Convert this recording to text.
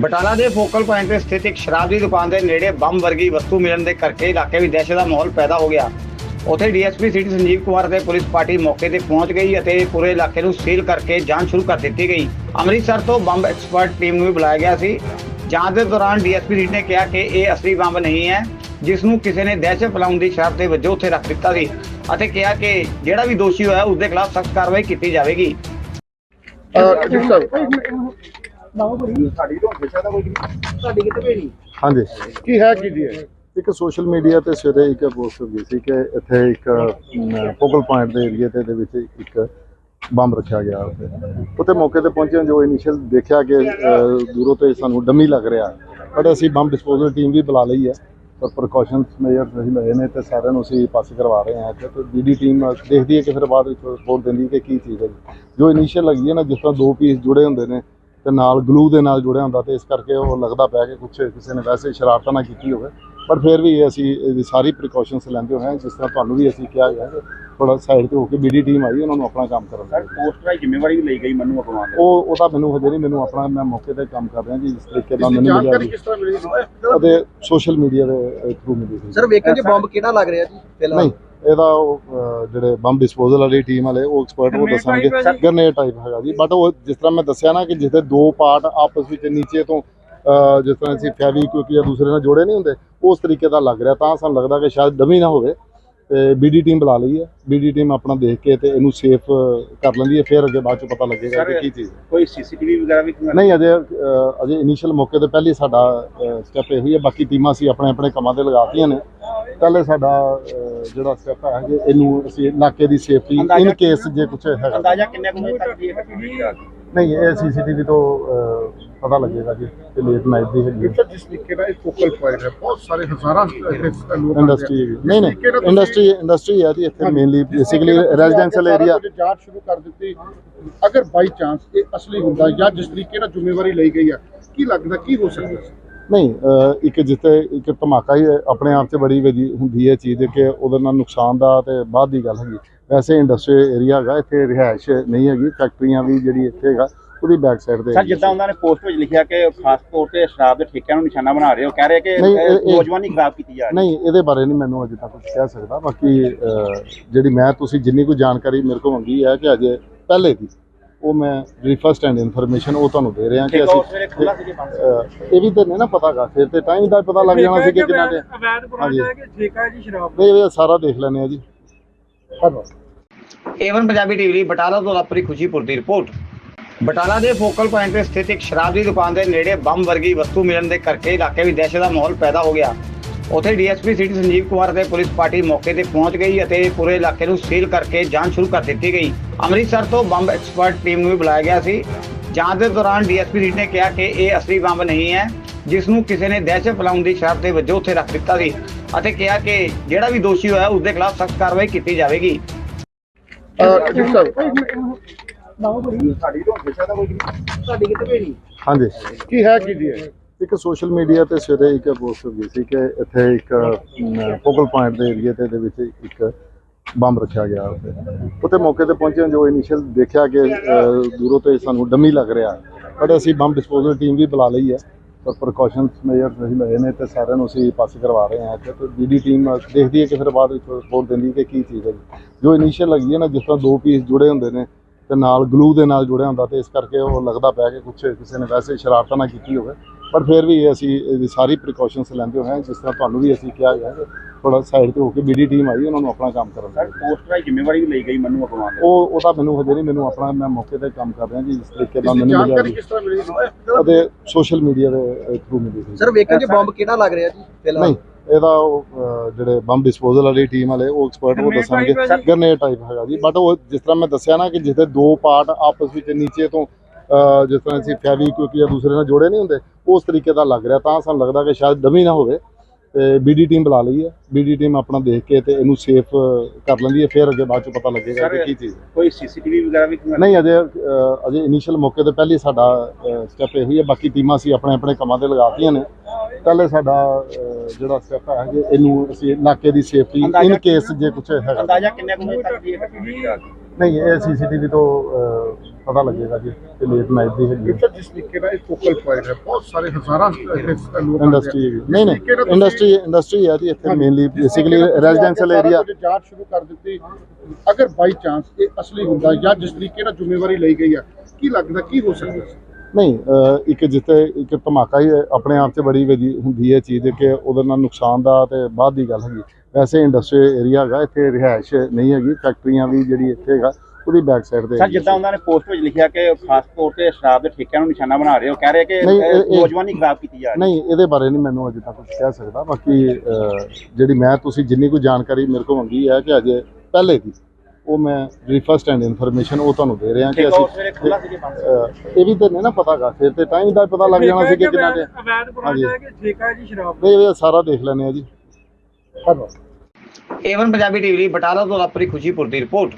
ਬਟਾਲਾ ਦੇ focal point ਤੇ ਸਥਿਤ ਇੱਕ ਸ਼ਰਾਬ ਦੀ ਦੁਕਾਨ ਦੇ ਨੇੜੇ ਬੰਬ ਵਰਗੀ ਵਸਤੂ ਮਿਲਣ ਦੇ ਕਰਕੇ ਇਲਾਕੇ ਵਿੱਚ ਦਹਿਸ਼ਤ ਦਾ ਮਾਹੌਲ ਪੈਦਾ ਹੋ ਗਿਆ। ਉੱਥੇ ਡੀਐਸਪੀ ਸਿਟੀ ਸੰਜੀਵ ਕੁਮਾਰ ਅਤੇ ਪੁਲਿਸ ਪਾਰਟੀ ਮੌਕੇ ਤੇ ਪਹੁੰਚ ਗਈ ਅਤੇ ਪੂਰੇ ਇਲਾਕੇ ਨੂੰ ਸੀਲ ਕਰਕੇ ਜਾਂਚ ਸ਼ੁਰੂ ਕਰ ਦਿੱਤੀ ਗਈ। ਅੰਮ੍ਰਿਤਸਰ ਤੋਂ ਬੰਬ ਐਕਸਪਰਟ ਟੀਮ ਨੂੰ ਵੀ ਬੁਲਾਇਆ ਗਿਆ ਸੀ। ਜਾਂਚ ਦੇ ਦੌਰਾਨ ਡੀਐਸਪੀ ਸਿਟੀ ਨੇ ਕਿਹਾ ਕਿ ਇਹ ਅਸਲੀ ਬੰਬ ਨਹੀਂ ਹੈ, ਜਿਸ ਨੂੰ ਕਿਸੇ ਨੇ ਦਹਿਸ਼ਤ ਫੈਲਾਉਣ ਦੀ ਸ਼ਰਾਬ ਦੇ ਵਜੋਂ ਉੱਥੇ ਰੱਖ ਦਿੱਤਾ ਸੀ ਅਤੇ ਕਿਹਾ ਕਿ ਜਿਹੜਾ ਵੀ ਦੋਸ਼ੀ ਹੋਇਆ ਉਸ ਦੇ ਖਿਲਾਫ ਸਖਤ ਕਾਰਵਾਈ ਕੀਤੀ ਜਾਵੇਗੀ। ਸਾਹਿਬ ਹਾਂਜੀ। ਕੀ ਹੈ ਕੀ ਜੀ ਇਹ? ਇੱਕ ਸੋਸ਼ਲ ਮੀਡੀਆ ਤੇ ਸਵੇਰੇ ਇੱਕ ਪੋਸਟ ਹੋ ਗਈ ਸੀ ਕਿ ਇੱਥੇ ਇੱਕ ਫੋਕਲ ਪੁਆਇੰਟ ਦੇ ਏਰੀਆ ਤੇ ਦੇ ਵਿੱਚ ਇੱਕ ਬੰਬ ਰੱਖਿਆ ਗਿਆ ਉੱਥੇ। ਉੱਥੇ ਮੌਕੇ ਤੇ ਪਹੁੰਚੇ ਜੋ ਇਨੀਸ਼ੀਅਲ ਦੇਖਿਆ ਕਿ ਦੂਰੋਂ ਤੇ ਸਾਨੂੰ ਡੰਮੀ ਲੱਗ ਰਿਹਾ। ਬਟ ਅਸੀਂ ਬੰਬ ਡਿਸਪੋਜ਼ਲ ਟੀਮ ਵੀ ਬੁਲਾ ਲਈ ਹੈ। ਪਰ ਪ੍ਰੀਕਾਸ਼ਨਸ ਮੇਜਰਸ ਅਸੀਂ ਲਏ ਨੇ ਤੇ ਸਾਰਿਆਂ ਨੂੰ ਅਸੀਂ ਪਾਸ ਕਰਵਾ ਰਹੇ ਹਾਂ ਇੱਥੇ। ਤੇ ਬੀਡੀ ਟੀਮ ਦੇਖਦੀ ਹੈ ਕਿ ਫਿਰ ਬਾਅਦ ਵਿੱਚ ਰਿਪੋਰਟ ਦਿੰਦੀ ਹੈ ਕਿ ਕੀ ਚੀਜ਼ ਹੈ। ਜੀ। ਜੋ ਇਨੀਸ਼ੀਅਲ ਲੱਗੀ ਹੈ ਨਾ ਜਿਸ ਤਰ੍ਹਾਂ ਦੋ ਪੀਸ ਜੁੜੇ ਹੁੰਦੇ ਨੇ ਤੇ ਨਾਲ ਗਲੂ ਦੇ ਨਾਲ ਜੁੜਿਆ ਹੁੰਦਾ ਤੇ ਇਸ ਕਰਕੇ ਉਹ ਲੱਗਦਾ ਪਿਆ ਕਿ ਕੁਛ ਕਿਸੇ ਨੇ ਵੈਸੇ ਸ਼ਰਾਰਤਾਂ ਨਾ ਕੀਤੀ ਹੋਵੇ। ਪਰ ਫਿਰ ਵੀ ਅਸੀਂ ਇਹਦੀ ਸਾਰੀ ਪ੍ਰੀਕਾਸ਼ਨਸ ਲੈਂਦੇ ਹੋਏ ਹਾਂ ਜਿਸ ਤਰ੍ਹਾਂ ਤੁਹਾਨੂੰ ਵੀ ਅਸੀਂ ਕਿਹਾ ਗਿਆ ਕਿ ਥੋੜਾ ਸਾਈਡ ਤੇ ਹੋ ਕੇ ਬੀਡੀ ਟੀਮ ਆਈ ਉਹਨਾਂ ਨੂੰ ਆਪਣਾ ਕੰਮ ਕਰਨ ਸਰ ਦਿਓ। ਪੋਸਟਰ ਦੀ ਜ਼ਿੰਮੇਵਾਰੀ ਵੀ ਲਈ ਗਈ ਮੰਨੂ ਅਗਵਾਨ ਦੇ ਉਹ ਉਹਦਾ ਮੈਨੂੰ ਹਜੇ ਨਹੀਂ ਮੈਨੂੰ ਆਪਣਾ ਮੈਂ ਮੌਕੇ ਤੇ ਕੰਮ ਕਰ ਰਿਹਾ ਜੀ ਜਿਸ ਤਰੀਕੇ ਨਾਲ ਦੀ ਮੈਨੂੰ ਮਿਲਿਆ ਜਾਣਕਾਰੀ ਜੀ। ਕਿਸ ਤਰ੍ਹਾਂ ਮਿਲੀ? ਅਤੇ ਸੋਸ਼ਲ ਮੀਡੀਆ ਦੇ ਥਰੂ ਮਿਲੀ ਸਰ ਵੇਖਣ ਚ ਬੰਬ ਕਿਹੜਾ ਲੱਗ ਰਿਹਾ ਜੀ ਫਿਲਹਾਲ ਨਹੀਂ ਇਹਦਾ ਉਹ ਅਹ, ਜਿਹੜੇ ਬੰਬ ਡਿਸਪੋਜ਼ਲ ਵਾਲੀ ਟੀਮ ਵਾਲੇ ਉਹ ਐਕਸਪਰਟ ਉਹ ਦੱਸਣਗੇ। ਗਰਨੇਡ ਟਾਈਪ ਹੈਗਾ ਜੀ। ਬਟ ਉਹ ਜਿਸ ਤਰ੍ਹਾਂ ਮੈਂ ਦੱਸਿਆ ਨਾ ਕਿ ਜਿੱਥੇ ਦੋ ਪਾਰਟ ਆਪਸ ਵਿੱਚ ਨੀਚੇ ਤੋਂ ਅਹ, ਜਿਸ ਤਰ੍ਹਾਂ ਅਸੀਂ ਫੈਵੀਕੁਇਕ ਜਾਂ ਦੂਸਰੇ ਨਾਲ ਜੋੜੇ ਨਹੀਂ ਹੁੰਦੇ ਉਸ ਤਰੀਕੇ ਦਾ ਲੱਗ ਰਿਹਾ। ਤਾਂ ਸਾਨੂੰ ਲੱਗਦਾ ਕਿ ਸ਼ਾਇਦ ਡਮੀ ਨਾ ਹੋਵੇ ਤੇ ਬੀਡੀ ਟੀਮ ਬੁਲਾ ਲਈ ਹੈ। ਬੀਡੀ ਟੀਮ ਆਪਣਾ ਦੇਖ ਕੇ ਤੇ ਇਹਨੂੰ ਸੇਫ ਕਰ ਲੈਂਦੀ ਹੈ। ਫਿਰ ਅੱਗੇ ਬਾਅਦ ਚ ਪਤਾ ਲੱਗੇਗਾ ਕਿ ਕੀ ਚੀਜ਼ ਹੈ। ਕੋਈ ਸੀਸੀਟੀਵੀ ਵਗੈਰਾ ਵੀ ਨਹੀਂ ਅਜੇ ਅਹ, ਅਜੇ ਇਨੀਸ਼ੀਅਲ ਮੌਕੇ ਤੇ ਪਹਿਲੀ ਸਾਡਾ ਸਟੈਪ ਇਹ ਹੀ ਹੈ। ਬਾਕੀ ਟੀਮਾਂ ਅਸੀਂ ਆਪਣੇ ਆਪਣੇ ਕੰਮਾਂ ਤੇ ਲਗਾਤੀਆਂ ਨੇ। ਪਹਿਲੇ ਸਾਡਾ ਅਹ, ਜਿਹੜਾ ਸਟੈਪ ਹੈ ਕਿ ਇਹਨੂੰ ਅਸੀਂ ਇਲਾਕੇ ਦੀ ਸੇਫਟੀ ਇਨ ਕੇਸ ਜੇ ਕੁਝ ਹੈਗਾ। ਅੰਦਾਜ਼ਾ ਕਿੰਨੇ ਕੁ ਵਜੇ ਤੱਕ ਦੀ ਹੈ ਨਹੀਂ ਇਹ ਸੀਸੀਟੀਵੀ ਤੋਂ ਪਤਾ ਲੱਗੇਗਾ ਜੀ ਕਿ ਲੇਟ ਨਾਈਟ ਦੀ ਹੈਗੀ ਸਰ ਜਿਸ ਤਰੀਕੇ ਦਾ ਇਹ ਫੋਕਲ ਪੁਆਇੰਟ ਹੈ ਬਹੁਤ ਸਾਰੇ ਹਜ਼ਾਰਾਂ ਇੰਡਸਟਰੀ ਨਹੀਂ ਨਹੀਂ ਇੰਡਸਟਰੀ ਇੰਡਸਟਰੀ ਹੈ ਜੀ ਇੱਥੇ ਮੇਨਲੀ ਬੇਸਿਕਲੀ ਰੈਜ਼ੀਡੈਂਸ਼ੀਅਲ ਏਰੀਆ ਜਾਂਚ ਸ਼ੁਰੂ ਕਰ ਦਿੱਤੀ ਅਗਰ ਬਾਈ ਚਾਂਸ ਇਹ ਅਸਲੀ ਹੁੰਦਾ ਜਾਂ ਜਿਸ ਤਰੀਕੇ ਨਾਲ ਜ਼ਿੰਮੇਵਾਰੀ ਲਈ ਗਈ ਹੈ ਕੀ ਲੱਗਦਾ ਕੀ ਹੋ ਸਕਦਾ? ਨਹੀਂ ਇੱਕ ਜਿੱਥੇ ਇੱਕ ਧਮਾਕਾ ਹੀ ਆਪਣੇ ਆਪ 'ਚ ਬੜੀ ਵਧੀ ਹੁੰਦੀ ਹੈ ਚੀਜ਼ ਕਿ ਉਹਦੇ ਨਾਲ ਨੁਕਸਾਨ ਦਾ ਤੇ ਬਾਅਦ ਦੀ ਗੱਲ ਹੈਗੀ। ਵੈਸੇ ਇੰਡਸਟਰੀ ਏਰੀਆ ਹੈਗਾ ਇੱਥੇ ਰਿਹਾਇਸ਼ ਨਹੀਂ ਹੈਗੀ ਫੈਕਟਰੀਆਂ ਵੀ ਜਿਹੜੀ ਇੱਥੇ ਹੈਗਾ ਉਹਦੀ ਬੈਕ ਸਾਈਡ ਤੇ ਸਰ ਜਿੱਦਾਂ ਉਹਨਾਂ ਨੇ ਪੋਸਟ ਵਿੱਚ ਲਿਖਿਆ ਕਿ ਖਾਸ ਤੌਰ ਤੇ ਸ਼ਰਾਬ ਦੇ ਠੇਕਿਆਂ ਨੂੰ ਨਿਸ਼ਾਨਾ ਬਣਾ ਰਹੇ ਹੋ ਕਹਿ ਰਹੇ ਕਿ ਨੌਜਵਾਨੀ ਖਰਾਬ ਕੀਤੀ ਜਾ ਰਹੀ ਨਹੀਂ ਇਹਦੇ ਬਾਰੇ ਨਹੀਂ ਮੈਨੂੰ ਅਜੇ ਤੱਕ ਕੁਝ ਕਹਿ ਸਕਦਾ ਬਾਕੀ ਜਿਹੜੀ ਮੈਂ ਤੁਸੀਂ ਜਿੰਨੀ ਕੁ ਜਾਣਕਾਰੀ ਮੇਰੇ ਕੋਲ ਮੰਗੀ ਹੈ ਕਿ ਅਜੇ ਪਹਿਲੇ ਦੀ। ਉਹ ਮੈਂ ਜਿਹੜੀ ਫਸਟ ਹੈਂਡ ਇਨਫੋਰਮੇਸ਼ਨ ਉਹ ਤੁਹਾਨੂੰ ਦੇ ਰਿਹਾ ਕਿ ਅਸੀਂ ਅਹ, ਇਹ ਵੀ ਤਾਂ ਨਹੀਂ ਨਾ ਪਤਾਗਾ ਫਿਰ ਤੇ ਟਾਈਮ ਦਾ ਪਤਾ ਲੱਗ ਜਾਣਾ ਸੀ ਕਿ ਕਿੰਨਾ ਦੇ ਹਾਂਜੀ। ਕਿ ਠੇਕਾ ਜੀ ਸ਼ਰਾਬ ਨਹੀਂ ਇਹ ਸਾਰਾ ਦੇਖ ਲੈਣੇ ਆ ਜੀ। ਏਵਨ ਪੰਜਾਬੀ ਟੀਵੀ ਲਈ ਬਟਾਲਾ ਤੋਂ ਆਪਣੀ ਖੁਸ਼ੀਪੁਰ ਦੀ ਰਿਪੋਰਟ। ਬਟਾਲਾ ਦੇ ਫੋਕਲ ਪੁਆਇੰਟ ਤੇ ਸਥਿਤ ਇੱਕ ਸ਼ਰਾਬ ਦੀ ਦੁਕਾਨ ਦੇ ਨੇੜੇ ਬੰਬ ਵਰਗੀ ਵਸਤੂ ਮਿਲਣ ਦੇ ਕਰਕੇ ਇਲਾਕੇ ਵਿੱਚ ਦਹਿਸ਼ਤ ਦਾ ਮਾਹੌਲ ਪੈਦਾ ਹੋ ਗਿਆ। ਉੱਥੇ ਡੀਐਸਪੀ ਸਿਟੀ ਸੰਜੀਵ ਕੁਮਾਰ ਅਤੇ ਪੁਲਿਸ ਪਾਰਟੀ ਮੌਕੇ ਤੇ ਪਹੁੰਚ ਗਈ ਅਤੇ ਪੂਰੇ ਇਲਾਕੇ ਨੂੰ ਸੀਲ ਕਰਕੇ ਜਾਂਚ ਸ਼ੁਰੂ ਕਰ ਦਿੱਤੀ ਗਈ। ਅੰਮ੍ਰਿਤਸਰ ਤੋਂ ਬੰਬ ਐਕਸਪਰਟ ਟੀਮ ਨੂੰ ਵੀ ਬੁਲਾਇਆ ਗਿਆ ਸੀ। ਜਾਂਚ ਦੇ ਦੌਰਾਨ ਡੀਐਸਪੀ ਸਿਟੀ ਨੇ ਕਿਹਾ ਕਿ ਇਹ ਅਸਲੀ ਬੰਬ ਨਹੀਂ ਹੈ ਜਿਸ ਨੂੰ ਕਿਸੇ ਨੇ ਦਹਿਸ਼ਤ ਫੈਲਾਉਣ ਦੀ ਸ਼ਰਾਬ ਦੇ ਵਜੋਂ ਉੱਥੇ ਰੱਖ ਦਿੱਤਾ ਸੀ ਅਤੇ ਕਿਹਾ ਕਿ ਜਿਹੜਾ ਵੀ ਦੋਸ਼ੀ ਹੋਇਆ ਉਸ ਦੇ ਖਿਲਾਫ ਸਖਤ ਕਾਰਵਾਈ ਕੀਤੀ ਜਾਵੇਗੀ। ਅਹ ਜੀ ਸਾਹਿਬ ਸਾਡੀ ਕਿਤੇ ਵੀ ਨਹੀਂ। ਹਾਂਜੀ। ਕੀ ਹੈ ਕੀ ਜੀ ਇਹ? ਇੱਕ ਸੋਸ਼ਲ ਮੀਡੀਆ ਤੇ ਸਵੇਰੇ ਇੱਕ ਪੋਸਟ ਹੋ ਗਈ ਸੀ ਕਿ ਇੱਥੇ ਇੱਕ ਫੋਕਲ ਪੁਆਇੰਟ ਦੇ ਏਰੀਆ ਤੇ ਦੇ ਵਿੱਚ ਇੱਕ ਬੰਬ ਰੱਖਿਆ ਗਿਆ ਉੱਥੇ। ਉੱਥੇ ਮੌਕੇ ਤੇ ਪਹੁੰਚੇ ਜੋ ਇਨੀਸ਼ੀਅਲ ਦੇਖਿਆ ਕਿ ਦੂਰੋਂ ਤੇ ਸਾਨੂੰ ਡੰਮੀ ਲੱਗ ਰਿਹਾ। ਬਟ ਅਸੀਂ ਬੰਬ ਡਿਸਪੋਜ਼ਲ ਟੀਮ ਵੀ ਬੁਲਾ ਲਈ ਹੈ। ਪਰ ਪ੍ਰੀਕਾਸ਼ਨਸ ਮੇਜਰਸ ਅਸੀਂ ਲਏ ਨੇ ਤੇ ਸਾਰਿਆਂ ਨੂੰ ਅਸੀਂ ਪਾਸ ਕਰਵਾ ਰਹੇ ਹਾਂ ਇੱਥੇ। ਤੇ ਬੀਡੀ ਟੀਮ ਦੇਖਦੀ ਹੈ ਕਿ ਫਿਰ ਬਾਅਦ ਵਿੱਚ ਰਿਪੋਰਟ ਦਿੰਦੀ ਹੈ ਕਿ ਕੀ ਚੀਜ਼ ਹੈ। ਜੋ ਇਨੀਸ਼ੀਅਲ ਲੱਗੀ ਹੈ ਨਾ, ਜਿਸ ਤਰ੍ਹਾਂ ਦੋ ਪੀਸ ਜੁੜੇ ਹੁੰਦੇ ਨੇ ਤੇ ਨਾਲ ਗਲੂ ਦੇ ਨਾਲ ਜੁੜਿਆ ਹੁੰਦਾ ਤੇ ਇਸ ਕਰਕੇ ਉਹ ਲੱਗਦਾ ਪਿਆ ਕਿ ਕੁਛ ਕਿਸੇ ਨੇ ਵੈਸੇ ਸ਼ਰਾਰਤਾਂ ਨਾ ਕੀਤੀ ਹੋਵੇ। ਪਰ ਫਿਰ ਵੀ ਅਸੀਂ ਇਹਦੀ ਸਾਰੀ ਪ੍ਰੀਕਾਸ਼ਨਸ ਲੈਂਦੇ ਹੋਏ ਹਾਂ ਜਿਸ ਤਰ੍ਹਾਂ ਤੁਹਾਨੂੰ ਵੀ ਅਸੀਂ ਕਿਹਾ ਗਿਆ ਕਿ ਥੋੜਾ ਸਾਈਡ ਤੇ ਹੋ ਕੇ ਬੀਡੀ ਟੀਮ ਆਈ ਉਹਨਾਂ ਨੂੰ ਆਪਣਾ ਕੰਮ ਕਰਨ ਸਰ। ਪੋਸਟਰ ਦੀ ਜ਼ਿੰਮੇਵਾਰੀ ਵੀ ਲਈ ਗਈ ਮੰਨੂ ਅਗਵਾਨ ਦੇ ਉਹ ਉਹਦਾ ਮੈਨੂੰ ਹਜੇ ਨਹੀਂ ਮੈਨੂੰ ਆਪਣਾ ਮੈਂ ਮੌਕੇ ਤੇ ਕੰਮ ਕਰ ਰਿਹਾ ਜੀ ਜਿਸ ਤਰੀਕੇ ਨਾਲ ਮੈਨੂੰ ਮਿਲਿਆ ਜਾਣਕਾਰੀ ਜੀ। ਕਿਸ ਤਰ੍ਹਾਂ ਮਿਲੀ ਅਤੇ ਸੋਸ਼ਲ ਮੀਡੀਆ ਦੇ ਥਰੂ ਮਿਲੀ ਸੀ। ਸਰ ਵੇਖਣ ਚ ਬੰਬ ਕਿਹੜਾ ਲੱਗ ਰਿਹਾ ਜੀ ਫਿਲਹਾਲ? ਨਹੀਂ ਇਹਦਾ ਉਹ ਜਿਹੜੇ ਬੰਬ ਡਿਸਪੋਜ਼ਲ ਵਾਲੀ ਟੀਮ ਵਾਲੇ ਉਹ ਐਕਸਪਰਟ ਉਹ ਦੱਸਣਗੇ। ਗਰਨੇਡ ਟਾਈਪ ਹੈਗਾ ਜੀ। ਬਟ ਉਹ ਜਿਸ ਤਰ੍ਹਾਂ ਮੈਂ ਦੱਸਿਆ ਨਾ ਕਿ ਜਿੱਥੇ ਦੋ ਪਾਰਟ ਆਪਸ ਵਿੱਚ ਨੀਚੇ ਤੋਂ ਜਿਸ ਤਰ੍ਹਾਂ ਅਸੀਂ ਫੈਵੀਕੁਇਕ ਜਾਂ ਦੂਸਰੇ ਨਾਲ ਜੋੜੇ ਨਹੀਂ ਹੁੰਦੇ ਉਸ ਤਰੀਕੇ ਦਾ ਲੱਗ ਰਿਹਾ। ਤਾਂ ਸਾਨੂੰ ਲੱਗਦਾ ਕਿ ਸ਼ਾਇਦ ਡਮੀ ਨਾ ਹੋਵੇ ਤੇ ਬੀਡੀ ਟੀਮ ਬੁਲਾ ਲਈ ਹੈ ਬੀਡੀ ਟੀਮ ਆਪਣਾ ਦੇਖ ਕੇ ਤੇ ਇਹਨੂੰ ਸੇਫ ਕਰ ਲੈਂਦੀ ਹੈ। ਫਿਰ ਅੱਗੇ ਬਾਅਦ ਚ ਪਤਾ ਲੱਗੇਗਾ ਕਿ ਕੀ ਚੀਜ਼ ਹੈ। ਕੋਈ ਸੀਸੀਟੀਵੀ ਵਗੈਰਾ ਵੀ ਨਹੀਂ ਅਜੇ ਅਜੇ ਇਨੀਸ਼ੀਅਲ ਮੌਕੇ ਤੇ ਪਹਿਲੀ ਸਾਡਾ ਸਟੈਪ ਇਹ ਹੀ ਹੈ। ਬਾਕੀ ਟੀਮਾਂ ਅਸੀਂ ਆਪਣੇ ਆਪਣੇ ਕੰਮਾਂ ਤੇ ਲਗਾਤੀਆਂ ਨੇ। ਪਹਿਲੇ ਸਾਡਾ ਅਹ, ਜਿਹੜਾ ਸਟੈਪ ਹੈ ਕਿ ਇਹਨੂੰ ਅਸੀਂ ਇਲਾਕੇ ਦੀ ਸੇਫਟੀ ਇਨ ਕੇਸ ਜੇ ਕੁਝ ਹੈਗਾ। ਅੰਦਾਜ਼ਾ ਕਿੰਨੇ ਕੁ ਵਜੇ ਤੱਕ ਦੀ ਹੈ ਨਹੀਂ ਇਹ ਸੀਸੀਟੀਵੀ ਤੋਂ ਅਹ, ਪਤਾ ਲੱਗੇਗਾ ਜੀ ਕਿ ਲੇਟ ਨਾਈਟ ਦੀ ਹੈਗੀ ਕਿਉਂਕਿ ਜਿਸ ਤਰੀਕੇ ਨਾਲ ਇਹ ਫੋਕਲ ਪੁਆਇੰਟ ਹੈ ਬਹੁਤ ਸਾਰੇ ਹਜ਼ਾਰਾਂ ਇੱਥੇ ਲੋਕ ਇੰਡਸਟਰੀ ਨਹੀਂ ਨਹੀਂ ਇੰਡਸਟਰੀ ਇੰਡਸਟਰੀ ਹੈ ਜੀ ਇੱਥੇ ਮੇਨਲੀ ਬੇਸਿਕਲੀ ਰੈਜ਼ੀਡੈਂਸ਼ੀਅਲ ਏਰੀਆ ਜਾਂਚ ਸ਼ੁਰੂ ਕਰ ਦਿੱਤੀ ਅਗਰ ਬਾਈ ਚਾਂਸ ਇਹ ਅਸਲੀ ਹੁੰਦਾ ਜਾਂ ਜਿਸ ਤਰੀਕੇ ਨਾਲ ਜ਼ਿੰਮੇਵਾਰੀ ਲਈ ਗਈ ਹੈ ਕੀ ਲੱਗਦਾ ਕੀ ਹੋ ਸਕਦਾ? ਸੀ ਨਹੀਂ ਇੱਕ ਜਿੱਥੇ ਇੱਕ ਧਮਾਕਾ ਹੀ ਆਪਣੇ ਆਪ 'ਚ ਬੜੀ ਹੁੰਦੀ ਹੈ ਚੀਜ਼ ਕਿ ਉਹਦੇ ਨਾਲ ਨੁਕਸਾਨ ਦਾ ਤੇ ਬਾਅਦ ਦੀ ਗੱਲ ਹੈਗੀ ਵੈਸੇ ਇੰਡਸਟਰੀ ਏਰੀਆ ਹੈਗਾ ਇੱਥੇ ਰਿਹਾਇਸ਼ ਨਹੀਂ ਹੈਗੀ ਫੈਕਟਰੀਆਂ ਵੀ ਜਿਹੜੀ ਇੱਥੇ ਹੈਗਾ ਉਹਦੀ ਬੈਕ ਸਾਈਡ ਤੇ ਸਰ। ਜਿੱਦਾਂ ਉਹਨਾਂ ਨੇ ਪੋਸਟ ਵਿੱਚ ਲਿਖਿਆ ਕਿ ਖਾਸ ਤੌਰ ਤੇ ਸ਼ਰਾਬ ਦੇ ਠੇਕਿਆਂ ਨੂੰ ਨਿਸ਼ਾਨਾ ਬਣਾ ਰਹੇ ਹੋ ਕਹਿ ਰਹੇ ਕਿ ਨੌਜਵਾਨੀ ਖਰਾਬ ਕੀਤੀ ਜਾ ਰਹੀ ਨਹੀਂ ਇਹਦੇ ਬਾਰੇ ਨਹੀਂ ਮੈਨੂੰ ਅਜੇ ਤੱਕ ਕੁਝ ਕਹਿ ਸਕਦਾ ਬਾਕੀ ਜਿਹੜੀ ਮੈਂ ਤੁਸੀਂ ਜਿੰਨੀ ਕੁ ਜਾਣਕਾਰੀ ਮੇਰੇ ਕੋਲ ਮੰਗੀ ਹੈ ਕਿ ਅਜੇ ਪਹਿਲੇ ਦੀ ਉਹ ਮੈਂ ਜਿਹੜੀ ਫਸਟ ਹੈਂਡ ਇਨਫੋਰਮੇਸ਼ਨ ਉਹ ਤੁਹਾਨੂੰ ਦੇ ਰਿਹਾ ਕਿ ਅਸੀਂ ਇਹ ਵੀ ਤਾਂ ਨਹੀਂ ਨਾ ਪਤਾਗਾ ਫਿਰ ਤੇ ਟਾਈਮ ਦਾ ਪਤਾ ਲੱਗ ਜਾਣਾ ਸੀ ਕਿ ਕਿੰਨਾ ਦੇ ਹਾਂਜੀ। ਠੇਕਾ ਜੀ ਸ਼ਰਾਬ ਨਹੀਂ ਇਹ ਸਾਰਾ ਦੇਖ ਲੈਣੇ ਆ ਜੀ। ਧੰਨਵਾਦ। ਏਵਨ ਪੰਜਾਬੀ ਟੀਵੀ ਲਈ ਬਟਾਲਾ ਤੋਂ ਆਪਣੀ ਖੁਸ਼ੀਪੁਰ ਦੀ ਰਿਪੋਰਟ।